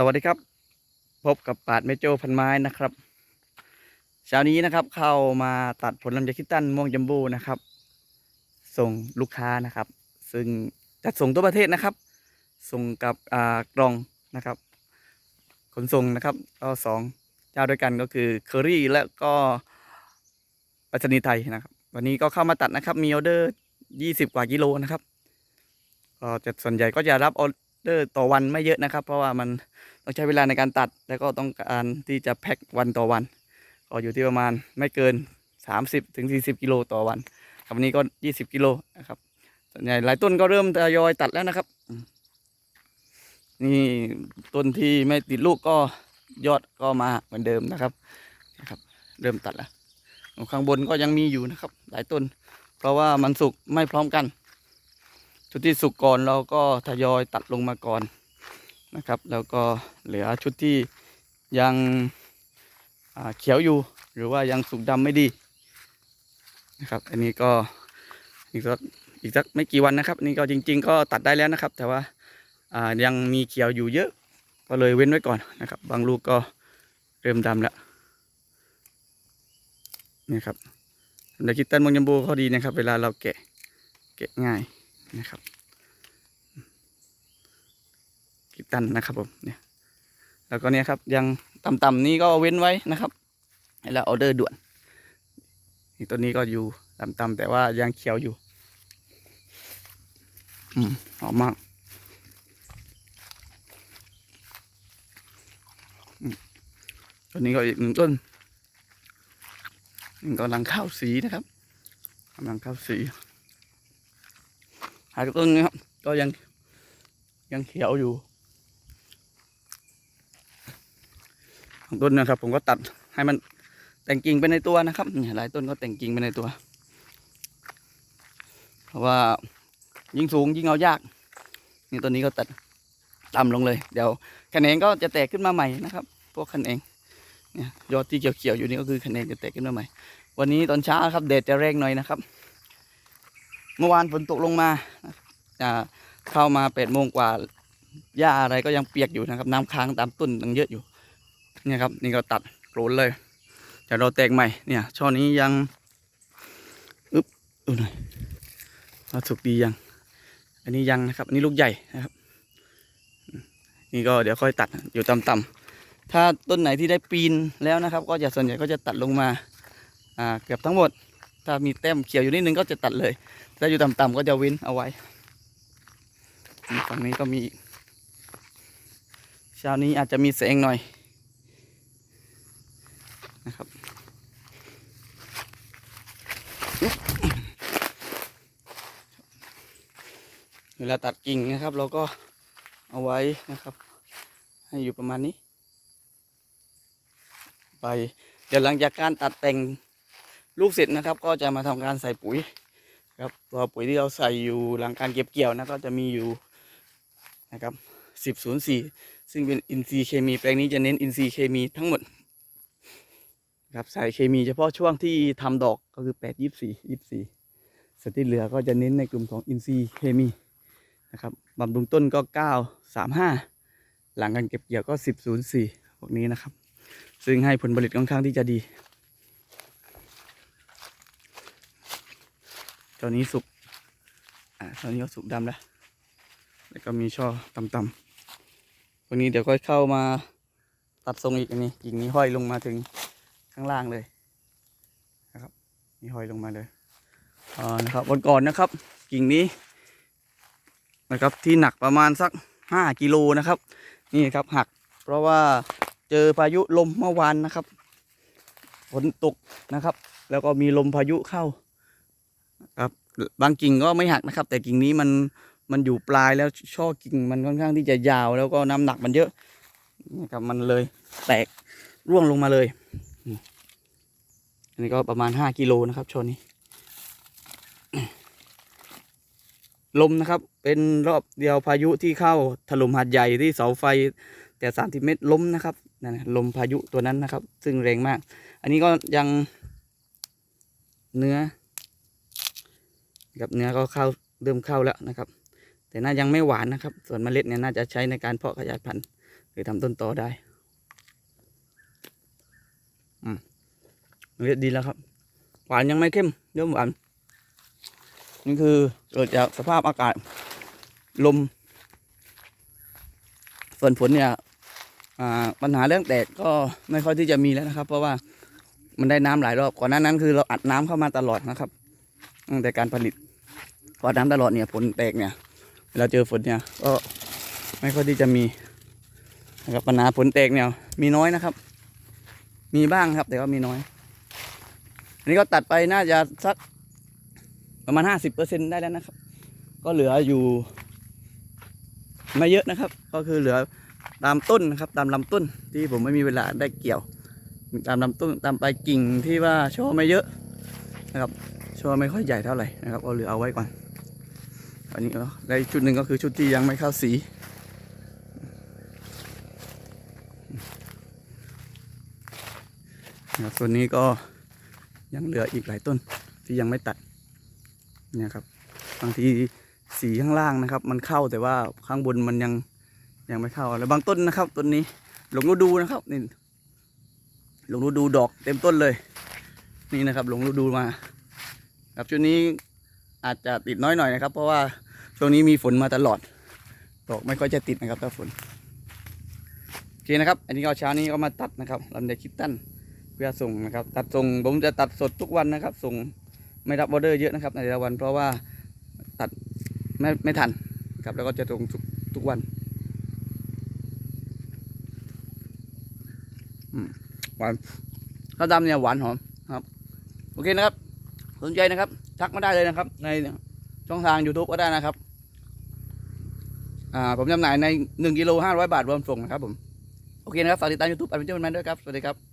สวัสดีครับ พบกับปาดเมโจพันไม้นะครับเช้านี้นะครับ เข้ามาตัดผลลำไยคิดตันม่วงจัมโบ้นะครับ ส่งลูกค้านะครับ ซึ่งจัดส่งทั่วประเทศนะครับ ส่งกับอ่ากล่องนะครับ ขนส่งนะครับก็สองเจ้าด้วยกันก็คือเคอรี่และก็ปรษณีไทยนะครับ วันนี้ก็เข้ามาตัดนะครับ มีออเดอร์ยี่สิบกว่ากิโลนะครับก็จะส่วนใหญ่ก็จะรับ ออเดอร์ต่อวันไม่เยอะนะครับ เพราะว่ามันต้องใช้เวลาในการตัด แล้วก็ต้องการที่จะแพ็ควันต่อวัน ก็อยู่ที่ประมาณไม่เกิน 30ถึง40กิโลต่อวันครับวันนี้ก็ 20 กิโลนะครับส่วนใหญ่หลายต้นก็เริ่มทยอยตัดแล้วนะครับ นี่ต้นที่ไม่ติดลูกก็ยอดก็มาเหมือนเดิมนะครับนะครับ เริ่มตัดแล้วข้างบนก็ยังมีอยู่นะครับ หลายต้น เพราะว่ามันสุกไม่พร้อมกัน ชุดที่สุกก่อนเราก็ทยอยตัดลงมาก่อนนะครับ แล้วก็เหลือชุดที่ยังเขียวอยู่ หรือว่ายังสุกดำไม่ดีนะครับ อันนี้ก็อีกสักอีกสักไม่กี่วันนะครับนนี่ก็จริง ๆ ก็ตัดได้แล้วนะครับ แต่ว่าายังมีเขียวอยู่เยอะ ก็เลยเว้นไว้ก่อนนะครับ บางลูกก็เริ่มดำแล้วนี่ครับสำหรับคิดตันมงยมบูเขาดีนะครับ เวลาเราแกะแกะง่าย นะครับคิดตันนะครับผมเนี่ยแล้วก็เนี่ยครับยังต่ำๆนี้ก็เว้นไว้นะครับให้เราออเดอร์ด่วนอีกตัวนี้ก็อยู่ต่ำๆแต่ว่ายังเขียวอยู่อืมหอมมากอืมตัวนี้ก็อีกหนึ่งต้นนี่กำลังเข้าสีนะครับกำลังเข้าสี หากต้นนี้ครับ ก็ยังยังเขียวอยู่ของต้นนะครับ ผมก็ตัดให้มันแต่งกิ่งไปในตัวนะครับหลายต้นก็แต่งกิ่งไปในตัว เพราะว่ายิ่งสูงยิ่งเอายาก นี่ต้นนี้ก็ตัดต่ำลงเลย เดี๋ยวแขนงก็จะแตกขึ้นมาใหม่นะครับ พวกแขนงเนี่ยยอดที่เขียวๆอยู่นี่ก็คือแขนงจะแตกขึ้นมาใหม่ วันนี้ตอนเช้าครับแดดจะแรงหน่อยนะครับ เมื่อวานฝนตกลงมาอ่าเข้ามาแปดโมงกว่าหญ้าอะไรก็ยังเปียกอยู่นะครับ น้ำค้างตามต้นยังเยอะอยู่เนี่ยครับ นี่ก็ตัดโกรนเลยเดี๋ยวเราแตกใหม่เนี่ย ช่อนี้ยังอึ๊บดูหน่อยว่าสุกดียัง อันนี้ยังนะครับ อันนี้ลูกใหญ่นะครับ นี่ก็เดี๋ยวค่อยตัดอยู่ต่ำๆถ้าต้นไหนที่ได้ปีนแล้วนะครับ ก็จะส่วนใหญ่ก็จะตัดลงมาอ่าเกือบทั้งหมด ถ้ามีแต้มเขียวอยู่นิดนึงก็จะตัดเลย ถ้าอยู่ต่ำๆก็จะเว้นเอาไว้ฝั่งนี้ก็มีเช้านี้อาจจะมีแสงหน่อยนะครับเวลาตัดกิ่งนะครับ เราก็เอาไว้นะครับ ให้อยู่ประมาณนี้ ไป เดี๋ยวหลังจากการตัดแต่ง ลูกเสร็จนะครับ ก็จะมาทำการใส่ปุ๋ยครับตัวปุ๋ยที่เราใส่อยู่หลังการเก็บเกี่ยวนะก็จะมีอยู่นะครับสิบศูนย์สี่ซึ่งเป็นอินทรีย์เคมีแปลงนี้จะเน้นอินทรีย์เคมีทั้งหมดครับใส่เคมีเฉพาะช่วงที่ทำดอกก็คือแปดยี่สี่ยี่สี่ส่วนที่เหลือก็จะเน้นในกลุ่มของอินทรีย์เคมีนะครับบำรุงต้นก็เก้าสามห้าหลังการเก็บเกี่ยวก็สิบศูนย์สี่พวกนี้นะครับ ซึ่งให้ผลผลิตค่อนข้างที่จะดี ตอนนี้สุก อ่าตอนนี้ก็สุกดำแล้ว แล้วก็มีช่อต่ำๆวกนี้เดี๋ยวค่อยเข้ามาตัดทรงอีกอันนี้กิ่งนี้ห้อยลงมาถึงข้างล่างเลยนะครับนี่ห้อยลงมาเลยอ่านะครับวันก่อนนะครับ กิ่งนี้นะครับที่หนักประมาณสักห้ากิโลนะครับ นี่ครับหัก เพราะว่าเจอพายุลมเมื่อวานนะครับฝนตกนะครับ แล้วก็มีลมพายุเข้า ครับบางกิ่งก็ไม่หักนะครับ แต่กิ่งนี้มันมันอยู่ปลายแล้วช่อกิ่งมันค่อนข้างที่จะยาวแล้วก็น้ำหนักมันเยอะนะครับมันเลยแตกร่วงลงมาเลยอันนี้ก็ประมาณห้ากิโลนะครับชนนี้ ลมนะครับ เป็นรอบเดียวพายุที่เข้าถล่มหาดใหญ่ที่เสาไฟ แต่สามสิบเมตรล้มนะครับนั่นลมพายุตัวนั้นนะครับ ซึ่งแรงมาก อันนี้ก็ยังเนื้อ กับเนื้อก็เข้าเริ่มเข้าแล้วนะครับ แต่น่ายังไม่หวานนะครับ ส่วนเมล็ดเนี่ยน่าจะใช้ในการเพาะขยายพันธุ์หรือทำต้นตอได้อืมเรียดีแล้วครับ หวานยังไม่เข้มเริ่มหวานนี่คือเกิดจากสภาพอากาศลม ส่วนฝนเนี่ยปัญหาเรื่องแตกก็ไม่ค่อยที่จะมีแล้วนะครับ เพราะว่ามันได้น้ำหลายรอบก่อนหน้านั้นคือเราอัดน้ำเข้ามาตลอดนะครับตั้งแต่การผลิต พอน้ำตลอดเนี่ยฝนแตกเนี่ยเวลาเจอฝนเนี่ยก็ไม่ค่อยที่จะมีนะครับปัญหาฝนแตกเนี่ยมีน้อยนะครับ มีบ้างครับแต่ว่ามีน้อย อันนี้ก็ตัดไปน่าจะสักประมาณห้าสิบเปอร์เซ็นได้แล้วนะครับ ก็เหลืออยู่ไม่เยอะนะครับ ก็คือเหลือตามต้นนะครับ ตามลำต้นที่ผมไม่มีเวลาได้เกี่ยว ตามลำต้นตามปลายกิ่งที่ว่าช่อไม่เยอะนะครับช่อไม่ค่อยใหญ่เท่าไหร่นะครับก็เหลือเอาไว้ก่อน อันนี้ก็ได้ชุดหนึ่งก็คือชุดที่ยังไม่เข้าสีนะครับส่วนนี้ก็ยังเหลืออีกหลายต้นที่ยังไม่ตัดเนี่ยครับบางทีสีข้างล่างนะครับ มันเข้าแต่ว่าข้างบนมันยังยังไม่เข้าแล้วบางต้นนะครับต้นนี้หลงฤดูนะครับนี่หลงฤดูดอกเต็มต้นเลย นี่นะครับหลงฤดูมา ครับชุดนี้ อาจจะติดน้อยหน่อยนะครับ เพราะว่าช่วงนี้มีฝนมาตลอดดอกไม่ค่อยจะติดนะครับถ้าฝนโอเคนะครับ อันนี้ก็เช้านี้ก็มาตัดนะครับลำไยคิดตันเพื่อส่งนะครับ ตัดส่งผมจะตัดสดทุกวันนะครับ ส่งไม่รับออเดอร์เยอะนะครับ ในแต่ละวัน เพราะว่าตัดไม่ไม่ทันครับแล้วก็จะส่งทุกทุกวันหวานข้าวดำเนี่ยหวานหอมครับ โอเคนะครับ สนใจนะครับ ทักมาได้เลยนะครับ ในช่องทาง YouTube ก็ได้นะครับ อ่า ผมจำหน่ายใน1กิโล500บาทรวมส่งนะครับผม โอเคนะครับ ฝากติดตาม YouTube อันเป็นเจ้าแมนด้วยครับ สวัสดีครับ